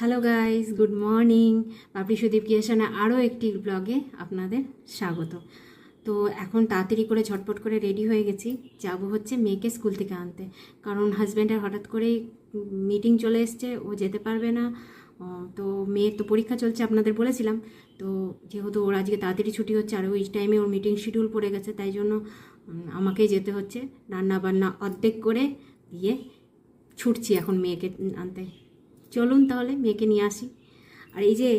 Hello guys good morning Papri Sudip কিয়েশনে আরও একটি ব্লগে আপনাদের স্বাগত। তো এখন তাড়াতাড়ি করে ঝটপট করে রেডি হয়ে গেছি। যাব হচ্ছে মেয়েকে স্কুল থেকে আনতে। কারণ হাজব্যান্ডের হঠাৎ করেই মিটিং চলে এসছে, ও যেতে পারবে না। তো মেয়ের তো পরীক্ষা চলছে আপনাদের বলেছিলাম। তো যেহেতু ওর আজকে তাড়াতাড়ি ছুটি হচ্ছে, আর ওই টাইমে ওর মিটিং শিডিউল পড়ে গেছে, তাই জন্য আমাকেই যেতে হচ্ছে। রান্না বান্না অর্ধেক করে দিয়ে ছুটছি এখন মেয়েকে আনতে। চলুন তাহলে, মেয়েকে নিয়ে আসি। আর এই যে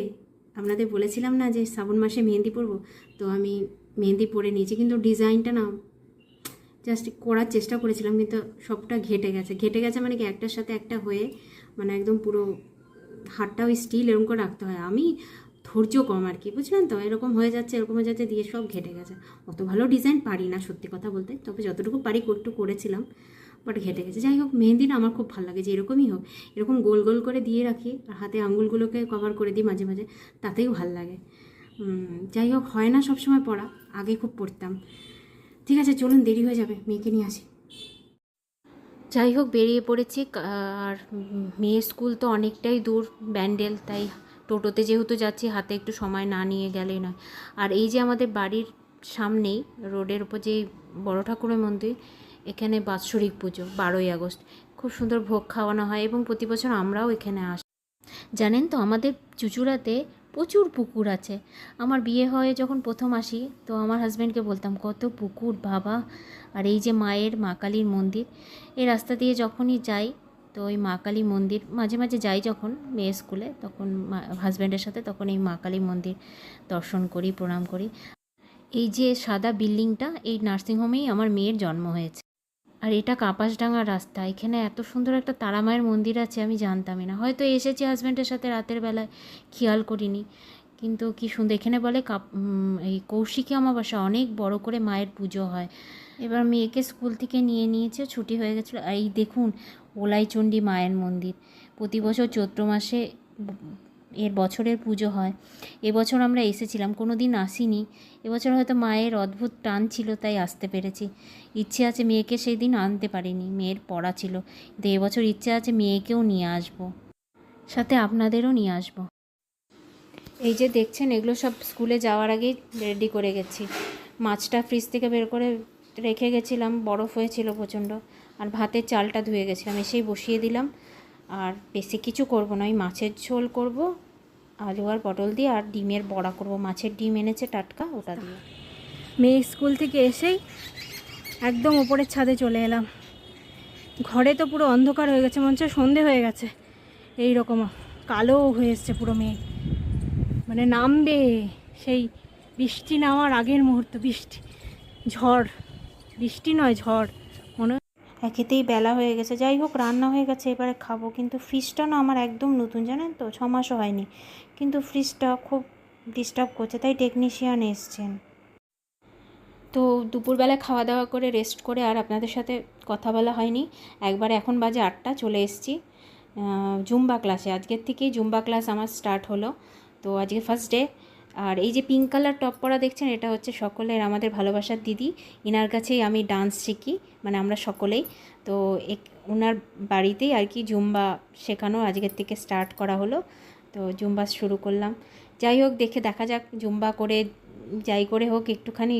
আপনাদের বলেছিলাম না যে শ্রাবণ মাসে মেহেন্দি পরবো, তো আমি মেহেন্দি পরে নিয়েছি, কিন্তু ডিজাইনটা না জাস্ট করার চেষ্টা করেছিলাম, কিন্তু সবটা ঘেটে গেছে। ঘেটে গেছে মানে কি, একটার সাথে একটা হয়ে মানে একদম পুরো হাতটাও স্টিল এরকম করে রাখতে হয়। আমি ধৈর্য কম আর কি, বুঝলেন তো? এরকম হয়ে যাচ্ছে, এরকম হয়ে যাচ্ছে, দিয়ে সব ঘেটে গেছে। অত ভালো ডিজাইন পারি না, সত্যি কথা বলতে। তবে যতটুকু পারি একটু করেছিলাম। বাট ঘেটে গেছে। যাই হোক মেহেন্দি না আমার খুব ভালো লাগে, যে এরকমই হোক। এরকম গোল গোল করে দিয়ে রাখি, আর হাতে আঙুলগুলোকে কভার করে দিই মাঝে মাঝে তাতেও ভালো লাগে। যাই হোক, হয় না সবসময় পড়া, আগে খুব পড়তাম। ঠিক আছে, চলুন, দেরি হয়ে যাবে, মেয়েকে নিয়ে আসি। যাই হোক, বেরিয়ে পড়েছি আর মেয়ের স্কুল তো অনেকটাই দূর ব্যান্ডেল, তাই টোটোতে যেহেতু যাচ্ছি, হাতে একটু সময় না নিয়ে গেলেই নয়। আর এই যে আমাদের বাড়ির সামনেই, রোডের উপর যে বড় ঠাকুরের মন্দির এখানে বাৎসরিক পুজো, বারোই আগস্ট। খুব সুন্দর ভোগ খাওয়ানো হয় এবং প্রতি বছর আমরাও এখানে আসি। জানেন তো, আমাদের চুচুড়াতে প্রচুর পুকুর আছে। আমার বিয়ে হয়ে যখন প্রথম আসি, তো আমার হাজব্যান্ডকে বলতাম, কত পুকুর, বাবা! আর এই যে মায়ের, মা কালীর মন্দির, এই রাস্তা দিয়ে যখনই যাই, তো ওই মা কালী মন্দির, মাঝে মাঝে যাই যখন মেয়ে স্কুলে, তখন হাজব্যান্ডের সাথে তখন এই মা কালী মন্দির দর্শন করি, প্রণাম করি। এই যে সাদা বিল্ডিংটা, এই নার্সিংহোমেই আমার মেয়ের জন্ম হয়েছে। আর এটা কাপাসডাঙ্গা রাস্তা। এখানে এত সুন্দর একটা তারামায়ের মন্দির আছে, আমি জানতামই না। হয়তো এসেছি হাজব্যান্ডের সাথে রাতের বেলায়, খেয়াল করিনি। কিন্তু কি সুন্দর, এখানে বলে কাপ এই কৌশিকী অমাবস্যা, অনেক বড় করে মায়ের পুজো হয়। এবার মেয়েকে স্কুল থেকে নিয়ে নিয়েছে, ছুটি হয়ে গেছিল। এই দেখুন, ওলাইচণ্ডী মায়ের মন্দির। প্রতি বছর চৈত্র মাসে এর বছরের পুজো হয়। এবছর আমরা এসেছিলাম কোনো দিন আসিনি। এবছর হয়তো মায়ের অদ্ভুত টান ছিল, তাই আসতে পেরেছি। ইচ্ছে আছে মেয়েকে সেই দিন আনতে পারিনি, মেয়ের পড়া ছিল। কিন্তু এবছর ইচ্ছে আছে মেয়েকেও নিয়ে আসব। সাথে আপনাদেরও নিয়ে আসব। এই যে দেখছেন, এগুলো সব স্কুলে যাওয়ার আগেই রেডি করে গেছি। মাছটা ফ্রিজ থেকে বের করে রেখে গেছিলাম, বরফ হয়েছিল প্রচণ্ড। আর ভাতের চালটা ধুয়ে গেছিলাম, এসেই বসিয়ে দিলাম। আর বেশি কিছু করব না, ওই মাছের ঝোল করব, আলু আর পটল দিয়ে, আর ডিমের বড়া করব। মাছের ডিম এনেছে টাটকা, ওটা দিয়ে। মেয়ে স্কুল থেকে এসেই একদম ওপরের ছাদে চলে এলাম। ঘরে তো পুরো অন্ধকার হয়ে গেছে, মনে হচ্ছে সন্ধে হয়ে গেছে। এই রকম কালো হয়ে এসছে পুরো মেয়ে। মানে নামবে সেই বৃষ্টি নামার আগের মুহূর্ত, বৃষ্টি, ঝড়। বৃষ্টি নয়, ঝড়। হয় বেলা হয়ে গেছে। যাই হোক, রান্না হয়ে গেছে, এবারে খাব। কিন্তু ফ্রিজটা না আমার একদম নতুন, জানেন তো? ছ মাসও হয়নি। কিন্তু ফ্রিজটা খুব ডিস্টার্ব করছে, তাই টেকনিশিয়ান এসছেন। তো দুপুরবেলা খাওয়া দাওয়া করে রেস্ট করে আর আপনাদের সাথে কথা বলা হয়নি। একবার এখন বাজে আটটা, চলে এসেছি। জুম্বা ক্লাসে আজকের থেকেই জুম্বা ক্লাস আমার স্টার্ট হলো। তো আজকে ফার্স্ট ডে আর এই যে পিঙ্ক কালার টপ পরা দেখছেন, এটা হচ্ছে সকলের আমাদের ভালোবাসার দিদি। ইনার কাছেই আমি ডান্স শিখি মানে আমরা সকলেই। তো এক ওনার বাড়িতেই আর কি জুম্বা শেখানো আজকের থেকে স্টার্ট করা হলো। তো জুম্বা শুরু করলাম। যাই হোক, দেখে দেখা যাক, জুম্বা করে, যাই করে হোক, একটুখানি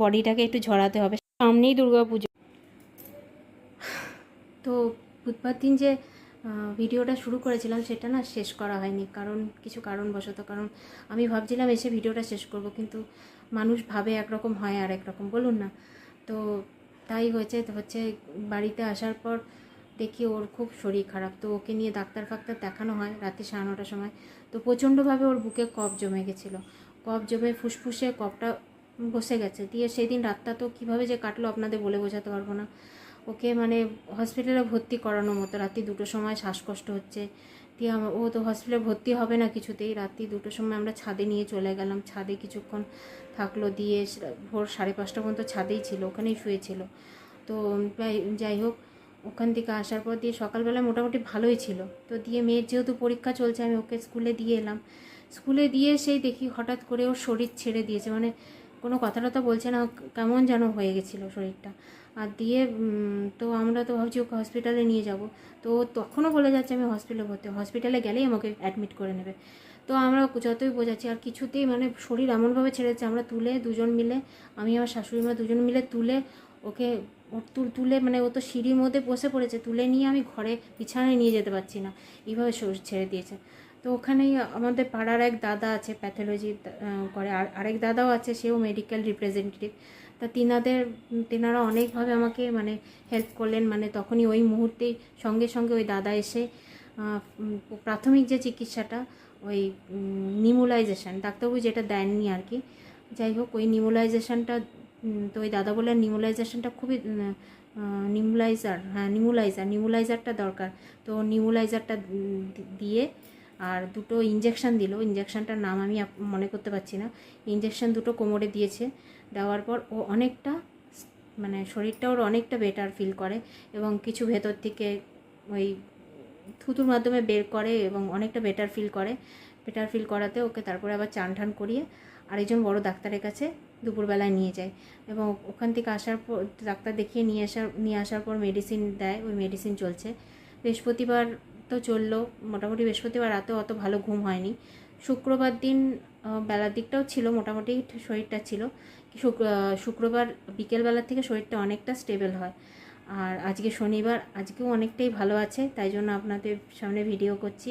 বডিটাকে একটু ঝরাতে হবে। সামনেই দুর্গা পুজো তো বুধবার দিন যে ভিডিওটা শুরু করেছিলাম, সেটা না শেষ করা হয়নি। কারণ, কিছু কারণবশত, কারণ আমি ভাবছিলাম এসে ভিডিওটা শেষ করব, কিন্তু মানুষ ভাবে একরকম হয় আর একরকম, বলুন না। তো তাই হয়েছে, হচ্ছে বাড়িতে আসার পর দেখি ওর খুব শরীর খারাপ। তো ওকে নিয়ে ডাক্তার ফাক্তার দেখানো হয় রাতে সাড়ে নটার সময়। তো প্রচণ্ডভাবে ওর বুকে কফ জমে গেছিল। কফ জমে, ফুসফুসে কফটা বসে গেছে। দিয়ে সেই দিন রাতটা তো কীভাবে যে কাটলো আপনাদের বলে বোঝাতে পারব না। ওকে মানে হসপিটালে ভর্তি করানোর মতো। রাত্রি দুটোর সময় শ্বাসকষ্ট হচ্ছে। দিয়ে ও তো হসপিটালে ভর্তি হবে না কিছুতেই। রাত্রি দুটোর সময় আমরা ছাদে নিয়ে চলে গেলাম। ছাদে কিছুক্ষণ থাকল। দিয়ে ভোর সাড়ে পাঁচটা পর্যন্ত ছাদেই ছিল। ওখানেই শুয়েছিল। তো যাই হোক, ওখান থেকে আসার পর দিয়ে সকালবেলা মোটামুটি ভালোই ছিল। তো দিয়ে মেয়ের যেহেতু পরীক্ষা চলছে, আমি ওকে স্কুলে দিয়ে এলাম। স্কুলে দিয়ে সেই দেখি হঠাৎ করে ওর শরীর ছেড়ে দিয়েছে। মানে কোনো কথা টথা বলছে না, কেমন যেন হয়ে গেছিল শরীরটা। আর দিয়ে তো আমরা তো ভাবছি ওকে হসপিটালে নিয়ে যাব। তো তখনও বলে যাচ্ছে আমি হসপিটালে ভর্তি হসপিটালে গেলেই আমাকে অ্যাডমিট করে নেবে। তো আমরা যতই বোঝাচ্ছি, আর কিছুতেই মানে শরীর এমনভাবে ছেড়েছে আমরা তুলে দুজন মিলে, আমি আমার শাশুড়ি মা দুজন মিলে তুলে ওকে তুল, তুলে মানে ও তো সিঁড়ির মধ্যে বসে পড়েছে, তুলে নিয়ে আমি ঘরে বিছানায় নিয়ে যেতে পারছি না। এইভাবে শরীর ছেড়ে দিয়েছে। তো ওখানেই আমাদের পাড়ার এক দাদা আছে প্যাথোলজি করে। আর আরেক দাদাও আছে, সেও মেডিকেল রিপ্রেজেন্টেটিভ তা তিনাদের, তেনারা অনেকভাবে আমাকে মানে হেল্প করলেন। মানে তখনই ওই মুহূর্তেই সঙ্গে সঙ্গে ওই দাদা এসে প্রাথমিক যে চিকিৎসাটা, ওই নিমুলাইজেশন, ডাক্তারবাবু যেটা দেননি আর কি। যাই হোক, ওই নিমুলাইজেশনটা তো ওই দাদা বললেন, নিমুলাইজেশনটা খুবই নিমুলাইজার হ্যাঁ নিমুলাইজার, নিমুলাইজারটা দরকার। তো নিমুলাইজারটা দিয়ে আর দুটো ইঞ্জেকশন দিল। ইঞ্জেকশনটার নাম আমি মনে করতে পারছি না। ইঞ্জেকশন দুটো কোমরে দিয়েছে। দেওয়ার পর ও অনেকটা মানে শরীরটা ওর অনেকটা বেটার ফিল করে এবং কিছু ভেতর থেকে ওই থুতুর মাধ্যমে বের করে এবং অনেকটা বেটার ফিল করে। বেটার ফিল করাতে ওকে তারপরে আবার চান টান করিয়ে আরেকজন বড় ডাক্তারের কাছে দুপুরবেলায় নিয়ে যায় এবং ওখান থেকে আসার পর ডাক্তার দেখিয়ে নিয়ে আসার নিয়ে আসার পর মেডিসিন দেয়। ওই মেডিসিন চলছে। বৃহস্পতিবার তো চলল। মোটামুটি বৃহস্পতিবার রাতেও অত ভালো ঘুম হয়নি। শুক্রবার দিন বেলার দিকটাও ছিল, মোটামুটি শরীরটা ছিল। শুক্রবার বিকেলবেলা থেকে শরীরটা অনেকটা স্টেবল হয়। আর আজকে শনিবার, আজকেও অনেকটাই ভালো আছে, তাই জন্য আপনাদের সামনে ভিডিও করছি।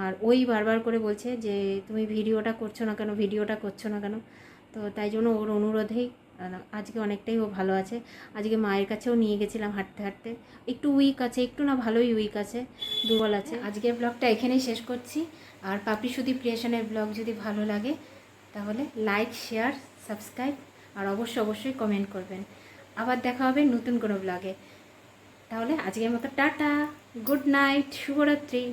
আর ওই বারবার করে বলছে যে, তুমি ভিডিওটা করছ না কেন? ভিডিওটা করছ না কেন? তো তাই জন্য ওর অনুরোধেই আজকে অনেকটাই ও ভালো আছে। আজকে মায়ের কাছেও নিয়ে গেছিলাম হাঁটতে হাঁটতে। একটু উইক আছে, একটু না ভালোই উইক আছে, দুর্বল আছে। আজকের ব্লগটা এখানেই শেষ করছি। আর পাপড়ি সুদীপ ক্রিয়েশনের ব্লগ যদি ভালো লাগে, তাহলে লাইক শেয়ার সাবস্ক্রাইব আর অবশ্যই অবশ্যই কমেন্ট করবেন। আবার দেখা হবে নতুন কোনো ব্লগে তাহলে আজকের মতো টাটা গুড নাইট শুভরাত্রি।